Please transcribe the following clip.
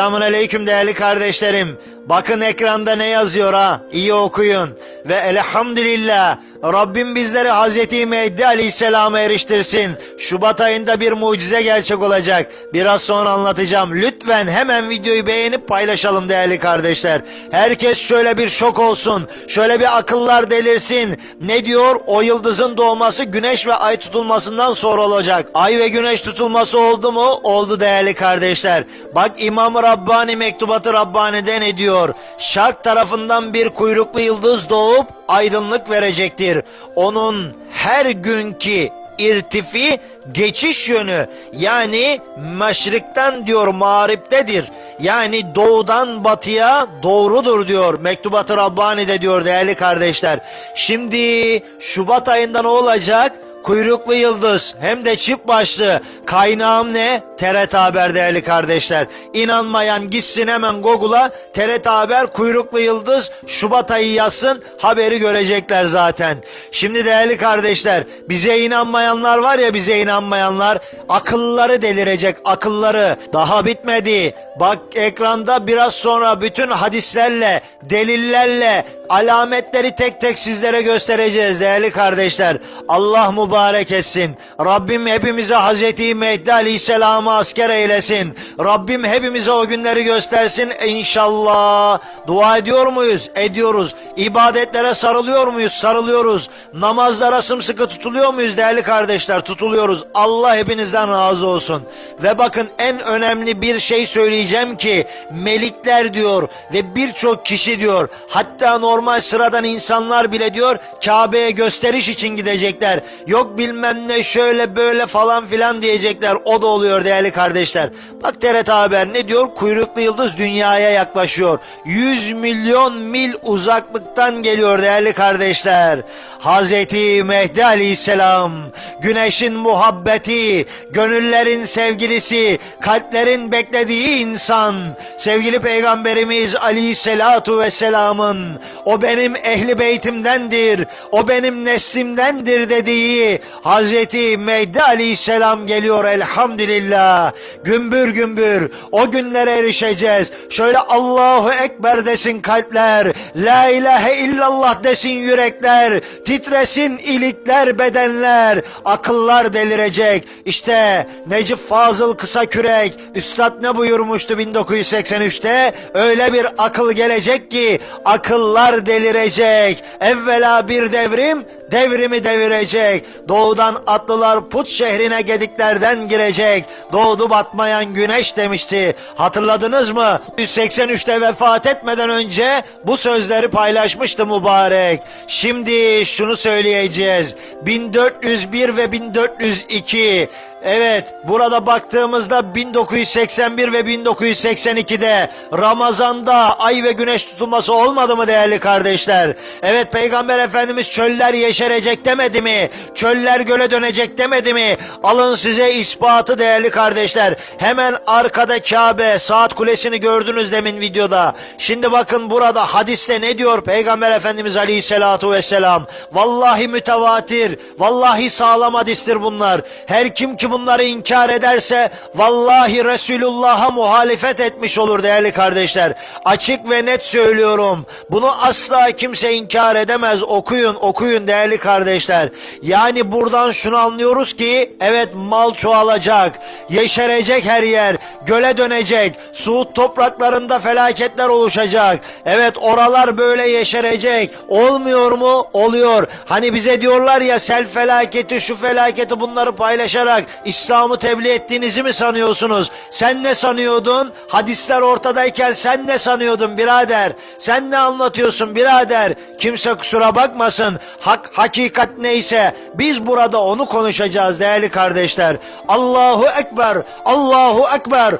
Selamun aleyküm değerli kardeşlerim. Bakın ekranda ne yazıyor ha? İyi okuyun. Ve elhamdülillah Rabbim bizleri Hazreti Mehdi Aleyhisselam'a eriştirsin. Şubat ayında bir mucize gerçek olacak. Biraz sonra anlatacağım. Lütfen hemen videoyu beğenip paylaşalım değerli kardeşler. Herkes şöyle bir şok olsun. Şöyle bir akıllar delirsin. Ne diyor? O yıldızın doğması güneş ve ay tutulmasından sonra olacak. Ay ve güneş tutulması oldu mu? Oldu değerli kardeşler. Bak İmam Rabbani Mektubatı Rabbani'de ne diyor? Şark tarafından bir kuyruklu yıldız doğup aydınlık verecektir. Onun her günkü irtifi geçiş yönü yani meşrikten diyor mağriptedir. Yani doğudan batıya doğrudur diyor Mektubat-ı Rabbani'de diyor değerli kardeşler. Şimdi Şubat ayında ne olacak? Kuyruklu yıldız hem de çift başlı. Kaynağım ne? TRT Haber değerli kardeşler. İnanmayan gitsin hemen Google'a TRT Haber kuyruklu yıldız Şubat ayı yazsın haberi görecekler zaten. Şimdi değerli kardeşler bize inanmayanlar var ya bize inanmayanlar akılları delirecek akılları. Daha bitmedi. Bak ekranda biraz sonra bütün hadislerle, delillerle, alametleri tek tek sizlere göstereceğiz değerli kardeşler. Allah mübarek etsin. Rabbim hepimize Hazreti Mehdi Aleyhisselam'ı asker eylesin. Rabbim hepimize o günleri göstersin inşallah. Dua ediyor muyuz? Ediyoruz. İbadetlere sarılıyor muyuz? Sarılıyoruz. Namazlara sımsıkı tutuluyor muyuz değerli kardeşler? Tutuluyoruz. Allah hepinizden razı olsun. Ve bakın en önemli bir şey söyleyeceğim ki melikler diyor ve birçok kişi diyor hatta normal sıradan insanlar bile diyor Kabe'ye gösteriş için gidecekler. Yok bilmem ne şöyle böyle falan filan diyecekler. O da oluyor değerli kardeşler. Bak TRT Haber ne diyor? Kuyruklu yıldız dünyaya yaklaşıyor. 100 milyon mil uzaklıktan geliyor değerli kardeşler. Hazreti Mehdi Aleyhisselam güneşin muhabbeti, gönüllerin sevgilisi, kalplerin beklediği insan, sevgili Peygamberimiz Aleyhisselatu Vesselam'ın o benim ehli beytimdendir, o benim neslimdendir dediği Hazreti Mehdi Aleyhisselam geliyor elhamdülillah. Gümbür gümbür o günlere erişeceğiz. Şöyle Allahu Ekber desin kalpler, La ilahe illallah desin yürekler, titresin ilikler bedenler, akıllar delirecek. İşte Necip Fazıl Kısa Kürek, Üstad ne buyurmuştu 1983'te? Öyle bir akıl gelecek ki akıllar delirecek. Evvela bir devrim, devrimi devirecek. Doğudan atlılar put şehrine gediklerden girecek. Doğdu batmayan güneş demişti. Hatırladınız mı? 183'te vefat etmeden önce bu sözleri paylaşmıştı mübarek. Şimdi şunu söyleyeceğiz. 1401 ve 1402 Evet, burada baktığımızda 1981 ve 1982'de Ramazan'da ay ve güneş tutulması olmadı mı değerli kardeşler? Evet, Peygamber Efendimiz çöller yeşerecek demedi mi? Çöller göle dönecek demedi mi? Alın size ispatı değerli kardeşler. Hemen arkada Kabe, saat kulesini gördünüz demin videoda. Şimdi bakın burada hadiste ne diyor Peygamber Efendimiz Aleyhisselatu Vesselam? Vallahi mütevatir, vallahi sağlam hadistir bunlar. Her kim ki bunları inkar ederse vallahi Resulullah'a muhalefet etmiş olur değerli kardeşler. Açık ve net söylüyorum. Bunu asla kimse inkar edemez. Okuyun okuyun değerli kardeşler. Yani buradan şunu anlıyoruz ki evet mal çoğalacak. Yeşerecek her yer. Göle dönecek. Suud topraklarında felaketler oluşacak. Evet oralar böyle yeşerecek. Olmuyor mu? Oluyor. Hani bize diyorlar ya sel felaketi şu felaketi bunları paylaşarak İslam'ı tebliğ ettiğinizi mi sanıyorsunuz? Sen ne sanıyordun? Hadisler ortadayken sen ne sanıyordun birader? Sen ne anlatıyorsun birader? Kimse kusura bakmasın. Hak, hakikat neyse biz burada onu konuşacağız değerli kardeşler. Allahu Ekber, Allahu Ekber.